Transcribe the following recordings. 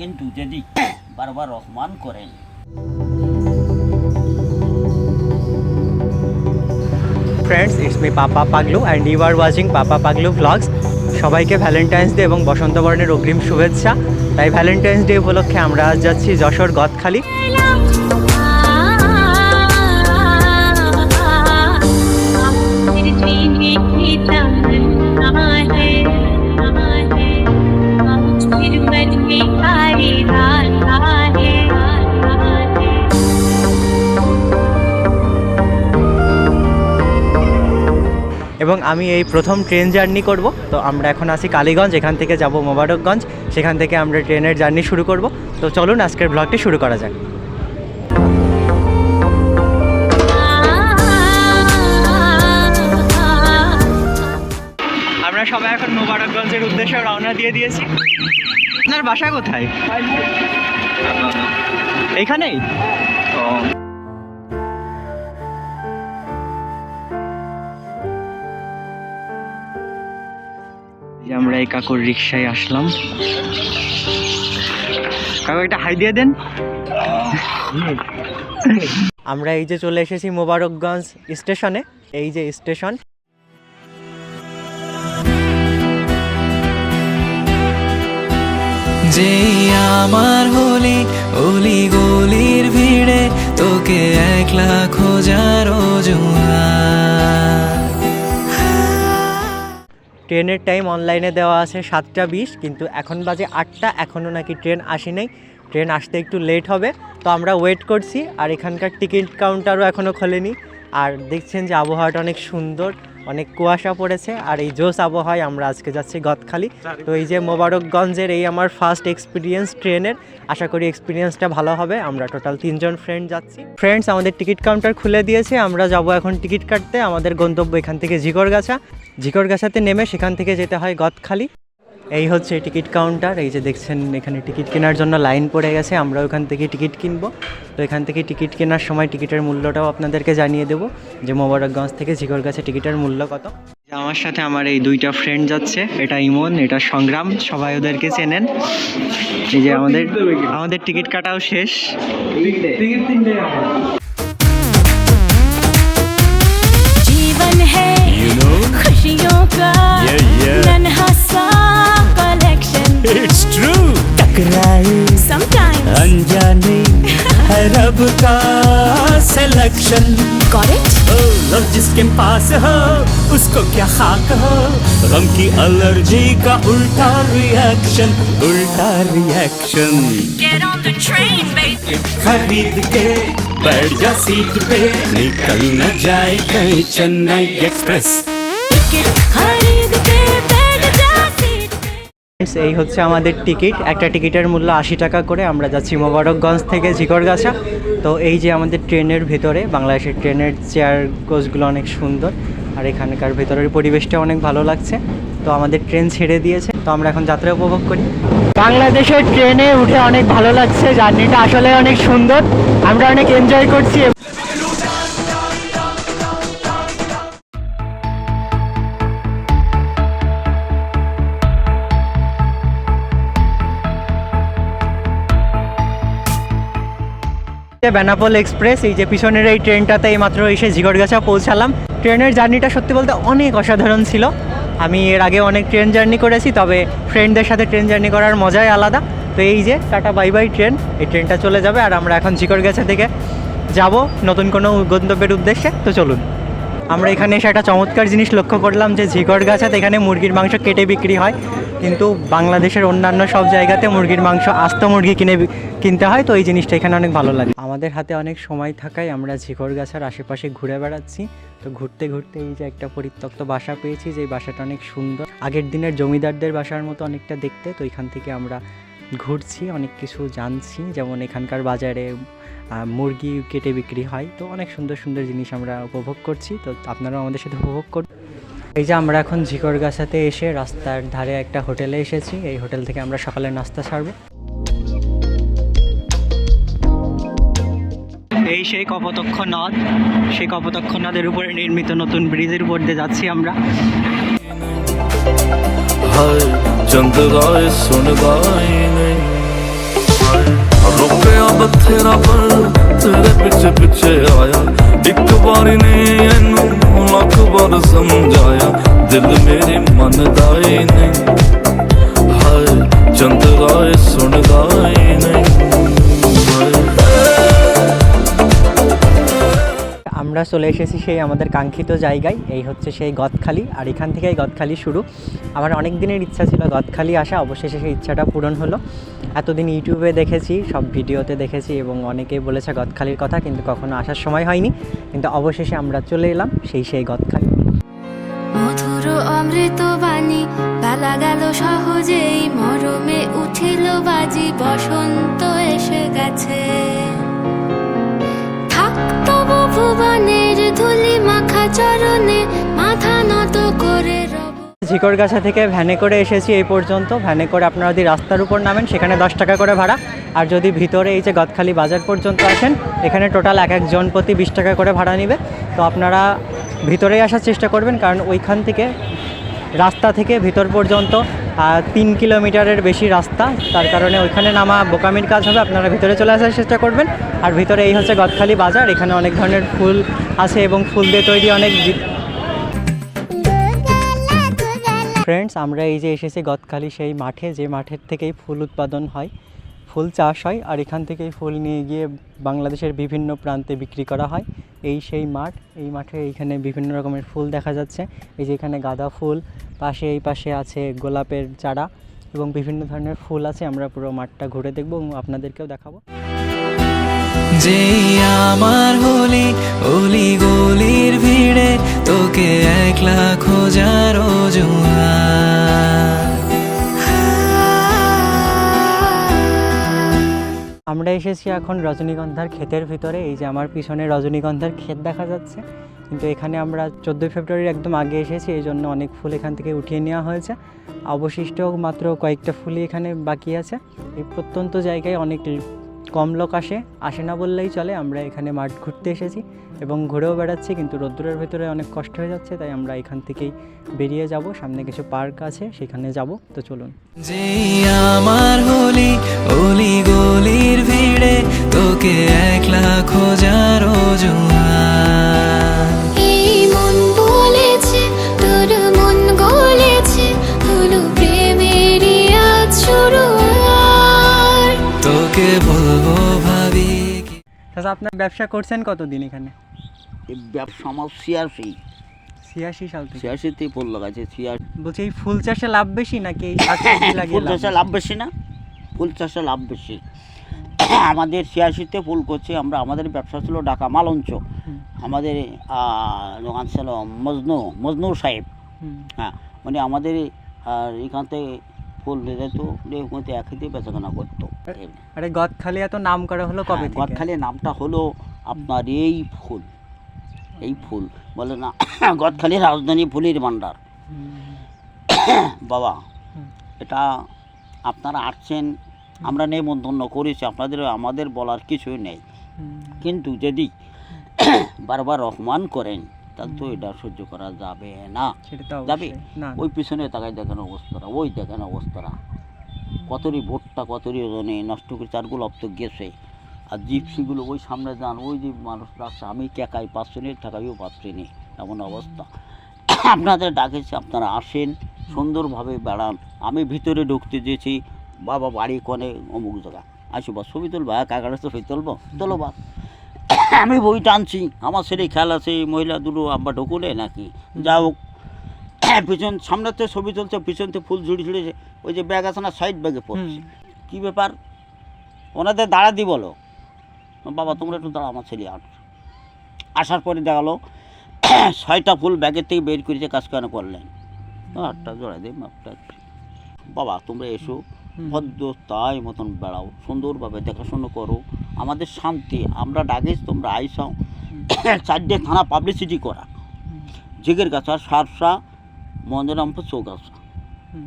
কিন্তু যদি বারবার রহমান করেন friends it's me Papa Paglu and you are watching Papa Paglu vlogs সবাইকে ভ্যালেন্টাইন্স ডে এবং বসন্ত বরণের অগ্রিম শুভেচ্ছা তাই ভ্যালেন্টাইন্স ডে উপলক্ষে আমরা আজ যাচ্ছি যশোর গদখালি এবং আমি এই প্রথম ট্রেন জার্নি করব। তো আমরা এখন আসি কালীগঞ্জ, এখান থেকে যাব মোবারকগঞ্জ। সেখান থেকে আমরা ট্রেনের জার্নি শুরু করব। তো চলুন আজকের ব্লগটি শুরু করা যাক। সবাই এখন মোবারকগঞ্জের উদ্দেশ্যে রওনা দিয়ে দিয়েছি। আপনার বাসা কোথায়? যে আমরা এই কাকুর রিক্সায় আসলাম। কাকু, একটা হাই দিয়ে দেন। আমরা এই যে চলে এসেছি মোবারকগঞ্জ স্টেশনে। এই যে স্টেশন যে আমার হলি, অলি গলির ভিড়ে, তোকে একলা খোঁজার ট্রেনের টাইম অনলাইনে দেওয়া আছে সাতটা বিশ, কিন্তু এখন বাজে আটটা এখনও নাকি ট্রেন আসে নাই। ট্রেন আসতে একটু লেট হবে, তো আমরা ওয়েট করছি, আর এখানকার টিকিট কাউন্টারও এখনও খোলেনি। আর দেখছেন যে আবহাওয়াটা অনেক সুন্দর অনেক কুয়াশা পড়েছে আর এই জোস আবহাওয়ায় আমরা আজকে যাচ্ছি গদখালি। তো এই যে মোবারকগঞ্জের এই আমার ফার্স্ট এক্সপিরিয়েন্স ট্রেনের, আশা করি এক্সপিরিয়েন্সটা ভালো হবে। আমরা টোটাল তিনজন ফ্রেন্ড যাচ্ছি। ফ্রেন্ডস আমাদের টিকিট কাউন্টার খুলে দিয়েছে। আমরা যাব এখন টিকিট কাটতে। আমাদের গন্তব্য এখান থেকে ঝিকরগাছা ঝিকরগাছাতে নেমে সেখান থেকে যেতে হয় গদখালি। এই হচ্ছে টিকিট কাউন্টার এই যে দেখছেন এখানে টিকিট কেনার জন্য লাইন পড়ে গেছে আমরা ওখান থেকে টিকিট কিনবো। তো এখান থেকে টিকিট কেনার সময় টিকিটের মূল্যটাও আপনাদেরকে জানিয়ে দেবো যে মোবারকগঞ্জ থেকে ঝিকর কাছে টিকিটের মূল্য কত। আমার সাথে আমার এই দুইটা ফ্রেন্ড যাচ্ছে এটা ইমন এটা সংগ্রাম সবাই ওদেরকে চেনেন। এই যে আমাদের আমাদের টিকিট কাটাও শেষ। জীবন হ্যাঁ খুশিও কা नन्हा सा कलेक्शन It's true. टकराए sometimes. अनजाने है रब का सिलेक्शन got it? लव जिसके पास हो उसको क्या खाक हो? गम की एलर्जी का उल्टा रिएक्शन उल्टा reaction get on the train baby. खरीद के बैठ जा सीट पे निकल न जाए कहीं चेन्नई एक्सप्रेस. टिकट এই হচ্ছে আমাদের টিকিট। একটা টিকিটের মূল্য আশি টাকা করে। আমরা যাচ্ছি মোবারকগঞ্জ থেকে ঝিকরগাছা। তো এই যে আমাদের ট্রেনের ভেতরে, বাংলাদেশের ট্রেনের চেয়ার কোচগুলো অনেক সুন্দর। আর এখানকার ভেতরের পরিবেশটা অনেক ভালো লাগছে। তো আমাদের ট্রেন ছেড়ে দিয়েছে। তো আমরা এখন যাত্রা উপভোগ করি। বাংলাদেশের ট্রেনে উঠে অনেক ভালো লাগছে। জার্নিটা আসলে অনেক সুন্দর। আমরা অনেক এনজয় করছি। যে বেনাপোল এক্সপ্রেস। এই যে পিছনের এই ট্রেনটাতে এই মাত্র এসে ঝিগড়গাছা পৌঁছালাম। ট্রেনের জার্নিটা সত্যি বলতে অনেক অসাধারণ ছিল। আমি এর আগে অনেক ট্রেন জার্নি করেছি, তবে ফ্রেন্ডদের সাথে ট্রেন জার্নি করার মজাই আলাদা। তো এই যে টাটা, বাই বাই ট্রেন, এই ট্রেনটা চলে যাবে আর আমরা এখন ঝিগরগাছা থেকে যাব নতুন কোনো গন্তব্যের উদ্দেশ্যে। তো চলুন। আমরা এখানে এসে একটা চমৎকার জিনিস লক্ষ্য করলাম যে ঝিগরগাছাতে এখানে মুরগির মাংস কেটে বিক্রি হয়। কিন্তু বাংলাদেশের অন্যান্য সব জায়গাতে মুরগির মাংস, আস্ত মুরগি কিনে কিনতে হয়, তো এই জিনিসটা এখানে অনেক ভালো লাগে। আমাদের হাতে অনেক সময় থাকায় আমরা ঝিগরগাছার আশেপাশে ঘুরে বেড়াচ্ছি। তো ঘুরতে ঘুরতে এই যে একটা পরিত্যক্ত বাসা পেয়েছি যে বাসাটা অনেক সুন্দর। আগের দিনের জমিদারদের বাসার মতো অনেকটা দেখতে, তো এখান থেকে আমরা ঘুরছি, অনেক কিছু জানছি। যেমন এখানকার বাজারে মুরগি কেটে বিক্রি হয়। তো অনেক সুন্দর সুন্দর জিনিস আমরা উপভোগ করছি। তো আপনারাও আমাদের সাথে উপভোগ করুন এই যে আমরা এখন ঝিকরগাছাতে এসে রাস্তার ধারে একটা হোটেলে এসেছি। এই হোটেল থেকে আমরা সকালে নাস্তা সারবো। এই সেই কপোতক্ষ নদ। সেই কপোতক্ষ নদের উপরে নির্মিত নতুন ব্রিজের উপর দিয়ে যাচ্ছি আমরা। ਚੰਦਰਾ ਏ ਸੁਣਦਾ ਈ ਨਹੀਂ। ਰੁਕਿਆ ਬਥੇਰਾ ਪਰ ਤੇਰੇ ਪਿੱਛੇ ਪਿੱਛੇ ਆਇਆ। ਇੱਕ ਵਾਰੀ ਨੇ ਇਹਨੂੰ ਲੱਖ ਵਾਰ ਸਮਝਾਇਆ, ਦਿਲ ਮੇਰੇ ਮੰਨਦਾ ਏ ਨਹੀਂ। ਹਾਏ ਚੰਦਰਾ ਏ ਸੁਣਦਾ ਈ ਨਹੀਂ। আমরা চলে এসেছি সেই আমাদের কাঙ্ক্ষিত জায়গায়, এই হচ্ছে সেই গদখালি। আর এখান থেকেই গদখালি শুরু। আমার অনেক দিনের ইচ্ছা ছিল গদখালি আসা, অবশেষে সেই ইচ্ছাটা পূরণ হলো। এতদিন ইউটিউবে দেখেছি, সব ভিডিওতে দেখেছি এবং অনেকেই বলেছে গদখালির কথা, কিন্তু কখনো আসার সময় হয়নি। কিন্তু অবশেষে আমরা চলে এলাম সেই সেই গদখালি। মধুর অমৃত বাণী গেল সহজেই, মরমে উঠিল বাজি, বসন্ত এসে গেছে। থাকতো ধুলি মাখা চরণে মাথা নত করে ঝিকরগাছা থেকে ভ্যানে করে এসেছি এই পর্যন্ত। ভ্যানে করে আপনারা যদি রাস্তার উপর নামেন, সেখানে দশ টাকা করে ভাড়া। আর যদি ভিতরে এই যে গদখালি বাজার পর্যন্ত আসেন, এখানে টোটাল এক একজন প্রতি বিশ টাকা করে ভাড়া নেবে। তো আপনারা ভিতরেই আসার চেষ্টা করবেন, কারণ ওইখান থেকে, রাস্তা থেকে ভিতর পর্যন্ত তিন কিলোমিটারের বেশি রাস্তা তার কারণে ওইখানে নামা বোকামির কাজ হবে আপনারা ভিতরে চলে আসার চেষ্টা করবেন। আর ভিতরে এই হচ্ছে গদখালি বাজার এখানে অনেক ধরনের ফুল আছে এবং ফুল দিয়ে তৈরি অনেক ফ্রেন্ডস আমরা এই যে এসেছি গদখালি সেই মাঠে যে মাঠের থেকেই ফুল উৎপাদন হয়। ফুল চাষ হয় আর এখান থেকেই ফুল নিয়ে গিয়ে বাংলাদেশের বিভিন্ন প্রান্তে বিক্রি করা হয়। এই সেই মাঠ, এই মাঠে এইখানে বিভিন্ন রকমের ফুল দেখা যাচ্ছে। এই যে এখানে গাঁদা ফুল, পাশে এই পাশে আছে গোলাপের চারা এবং বিভিন্ন ধরনের ফুল আছে। আমরা পুরো মাঠটা ঘুরে দেখব এবং আপনাদেরকেও দেখাবো। যেই আমার হলি অলি গলির ভিড়ে তোকে একলা খোঁজার অজুহাত। আমরা এসেছি এখন রজনীগন্ধার ক্ষেতের ভিতরে, এই যে আমার পিছনে রজনীগন্ধার ক্ষেত দেখা যাচ্ছে। কিন্তু এখানে আমরা চোদ্দোই ফেব্রুয়ারির একদম আগে এসেছি, এই জন্য অনেক ফুল এখান থেকে উঠিয়ে নেওয়া হয়েছে। অবশিষ্ট মাত্র কয়েকটা ফুলই এখানে বাকি আছে। এই প্রত্যন্ত জায়গায় অনেক কম লোক আসে আসে না বললেই চলে। আমরা এখানে মাঠ ঘুরতে এসেছি এবং ঘুরেও বেড়াচ্ছি, কিন্তু রোদ্দুরের ভেতরে অনেক কষ্ট হয়ে যাচ্ছে, তাই আমরা এখান থেকেই বেরিয়ে যাব। সামনে কিছু পার্ক আছে, সেখানে যাব। তো চলুন। আমার হলি অলি গলির ভিড়ে, তোকে একলা খোঁজার আচ্ছা আপনার ব্যবসা করছেন কতদিন এখানে? আমার ছিয়াশি। ছিয়াশি সাল থেকে। ছিয়াশিতে ফুল লাগাইছে ছিয়াশি। বলছি এই ফুল চাষে লাভ বেশি নাকি ফুল চাষে? লাভ বেশি না ফুল চাষে লাভ বেশি। আমাদের ছিয়াশিতে ফুল করছে আমরা আমাদের ব্যবসা ছিল ঢাকা মালঞ্চ। আমাদের দোকান ছিল মজনু মজনুর সাহেব। হ্যাঁ মানে আমাদের আর এখান থেকে ফুল নিয়ে যেত নিয়ে ওখানে একসাথে বেচাকেনা করতো। আরে গদখালি এত নাম করা হলো কবে থেকে? গদখালি নামটা হলো আপনার এই ফুল এই ফুল বলে না গদখালি রাজধানী ফুলের ভান্ডার বাবা এটা আপনারা আসছেন আমরা নেমন্তন্ন করেছি আপনাদের আমাদের বলার কিছুই নেই। কিন্তু যদি বারবার রহমান করেন তাহলে তো এটা সহ্য করা যাবে না। যাবে? ওই পিছনে দেখেন অবস্থাটা ওই দেখেন অবস্থাটা। কতরি ভোটটা কতরি ওজনে নষ্ট করে চারগুলো তো গেছে। আর জিপসিগুলো ওই সামনে যান ওই যে মানুষরা আছে আমি কেকাই পাচ্ছি নি ঠেকাইও পাচ্ছি নি এমন অবস্থা। আপনাদের ডাকেছি আপনারা আসেন সুন্দরভাবে বেড়ান। আমি ভিতরে ঢুকতে দিয়েছি বাবা বাড়ি কনে অমুক জায়গা। আসো বা ছবি তুলবা কাকার ছবি তুলবো? তোলো বা আমি বই টানছি। আমার ছেলে খেয়াল আছে মহিলা দুটো আব্বা ঢুকুলে নাকি? যা হোক। পিছন সামনে তো ছবি চলছে পিছন থেকে ফুল ঝুড়ি ঝুড়েছে ওই যে ব্যাগ আছে না সাইড ব্যাগে পড়ছে। কী ব্যাপার? ওনাদের দাঁড়া দি বলো। বাবা তোমরা একটু দাঁড়া আমার ছেলে আট। আসার পরে দেখাল ছয়টা ফুল ব্যাগের থেকে বের করেছে কাজ কেন করলেন। আটটা জোড়া দিই মাপটা বাবা তোমরা এসো। ভদ্র তাই মতন বেড়াও সুন্দরভাবে দেখাশোনা করো। আমাদের শান্তি আমরা ডাকিস তোমরা আইসাও চারটে থানা পাবলিসিটি করা। জিগের গাছা সারসা মঞ্জরামপুর চৌগাছা।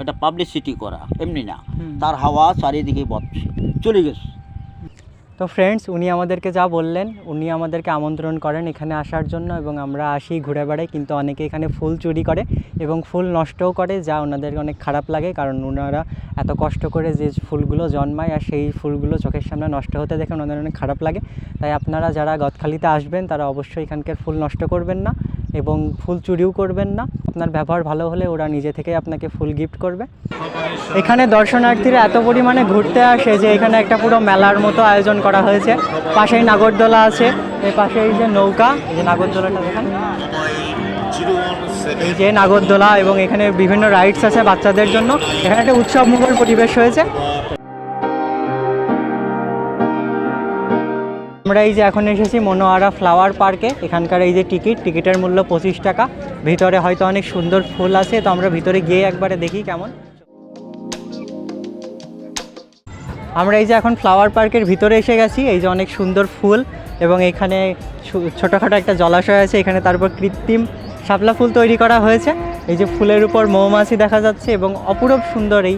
এটা পাবলিসিটি করা এমনি না। তার হাওয়া চারিদিকে বচ্ছে। চলে গেছে। তো ফ্রেন্ডস উনি আমাদেরকে যা বললেন, উনি আমাদেরকে আমন্ত্রণ করেন এখানে আসার জন্য এবং আমরা আসি ঘুরে বেড়াই, কিন্তু অনেকে এখানে ফুল চুরি করে এবং ফুল নষ্টও করে, যা ওনাদেরকে অনেক খারাপ লাগে কারণ ওনারা এত কষ্ট করে যে ফুলগুলো জন্মায় আর সেই ফুলগুলো চোখের সামনে নষ্ট হতে দেখে ওনাদের অনেক খারাপ লাগে। তাই আপনারা যারা গদখালিতে আসবেন, তারা অবশ্যই এখানকার ফুল নষ্ট করবেন না এবং ফুল চুরিও করবেন না। আপনার ব্যবহার ভালো হলে ওরা নিজে থেকেই আপনাকে ফুল গিফট করবে। এখানে দর্শনার্থীরা এত পরিমাণে ঘুরতে আসে যে এখানে একটা পুরো মেলার মতো আয়োজন করা হয়েছে। পাশেই নাগরদোলা আছে এই পাশে এই যে নৌকা, এই যে নাগরদোলাটা দেখেন। এই যে নাগরদোলা এবং এখানে বিভিন্ন রাইডস আছে বাচ্চাদের জন্য। এখানে একটা উৎসব মুখর পরিবেশ হয়েছে। আমরা এই যে এখন এসেছি মনোয়ারা ফ্লাওয়ার পার্কে এখানকার এই যে টিকিট টিকিটের মূল্য পঁচিশ টাকা। ভিতরে হয়তো অনেক সুন্দর ফুল আছে, তো আমরা ভিতরে গিয়ে একবারে দেখি কেমন। আমরা এই যে এখন ফ্লাওয়ার পার্কের ভিতরে এসে গেছি, এই যে অনেক সুন্দর ফুল এবং এখানে ছোটোখাটো একটা জলাশয় আছে, এখানে তারপর কৃত্রিম শাপলা ফুল তৈরি করা হয়েছে। এই যে ফুলের উপর মৌমাছি দেখা যাচ্ছে এবং অপূরব সুন্দর এই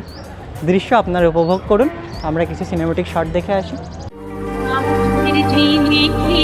দৃশ্য আপনারা উপভোগ করুন। আমরা কিছু সিনেমেটিক শট দেখে আসি।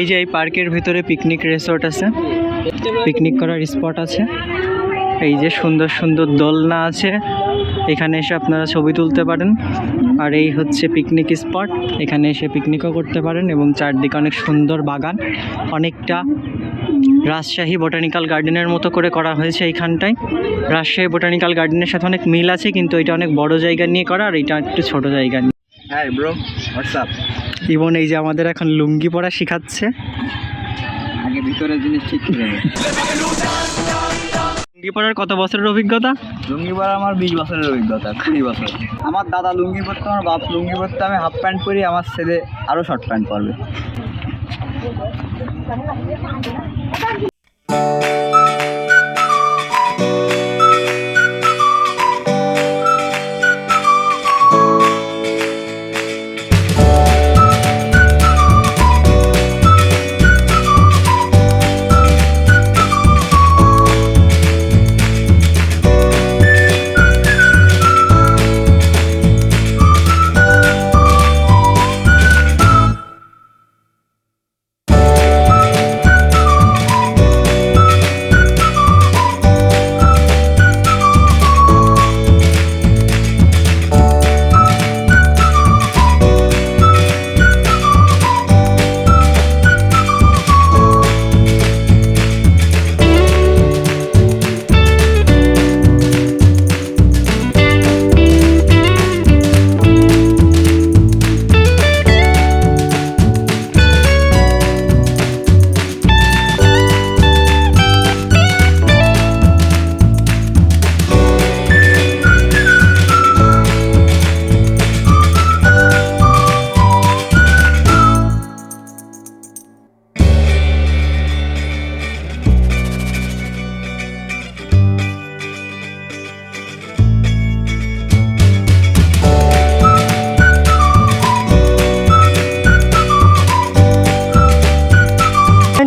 এই যে এই পার্কের ভিতরে পিকনিক রিসোর্ট আছে। পিকনিক করার স্পট আছে। এই যে সুন্দর সুন্দর দোলনা আছে। এখানে এসে আপনারা ছবি তুলতে পারেন। আর এই হচ্ছে পিকনিক স্পট। এখানে এসে পিকনিকও করতে পারেন এবং চারদিকে অনেক সুন্দর বাগান। অনেকটা রাজশাহী বোটানিক্যাল গার্ডেনের মতো করে করা হয়েছে এইখানটায়। রাজশাহী বোটানিক্যাল গার্ডেনের সাথে অনেক মিল আছে, কিন্তু এটা অনেক বড় জায়গা নিয়ে করা আর এটা একটু ছোট জায়গা নিয়ে। হ্যাঁ ব্রো হোয়াটসঅ্যাপ ইবন এই যে আমাদের এখন লুঙ্গি পরা শিখাচ্ছে। আগে ভিতরের জিনিস ঠিক করে লুঙ্গি পরার কত বছরের অভিজ্ঞতা? লুঙ্গি পরা আমার বিশ বছরের অভিজ্ঞতা কুড়ি বছর। আমার দাদা লুঙ্গি পরতো আমার বাপ লুঙ্গি পরতো আমি হাফ প্যান্ট পরি আমার ছেলে আরও শর্ট প্যান্ট পরবে।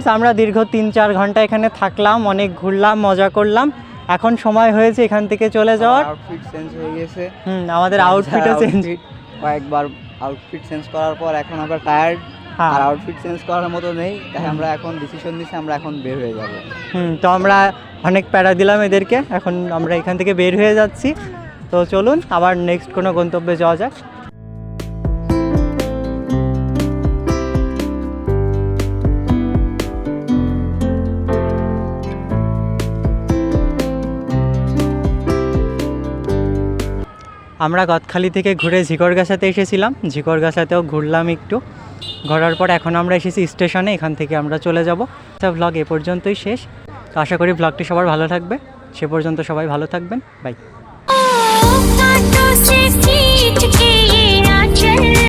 Friends, আমরা দীর্ঘ তিন চার ঘণ্টা এখানে থাকলাম অনেক ঘুরলাম মজা করলাম। এখন সময় হয়েছে এখান থেকে চলে যাওয়ার। আউটফিট চেঞ্জ হয়ে গেছে। হুম আমাদের আউটফিটও চেঞ্জ কয়েকবার আউটফিট চেঞ্জ করার পর এখন আমরা টায়ার্ড হ্যাঁ। আর আউটফিট চেঞ্জ করার মতো নেই। তাই আমরা এখন ডিসিশন নিচ্ছি আমরা এখন বের হয়ে যাব। হুম তো আমরা অনেক প্যারা দিলাম এদেরকে। এখন আমরা এখান থেকে বের হয়ে যাচ্ছি। তো চলুন আবার নেক্সট কোনো গন্তব্যে যাওয়া যাক। আমরা গদখালি থেকে ঘুরে ঝিকরগাছাতে এসেছিলাম। ঝিকরগাছাতেও ঘুরলাম একটু। ঘোরার পর এখন আমরা এসেছি স্টেশনে, এখান থেকে আমরা চলে যাব। আচ্ছা, তা ভ্লগ এ পর্যন্তই শেষ। তো আশা করি ভ্লগটি সবার ভালো থাকবে। সে পর্যন্ত সবাই ভালো থাকবেন। বাই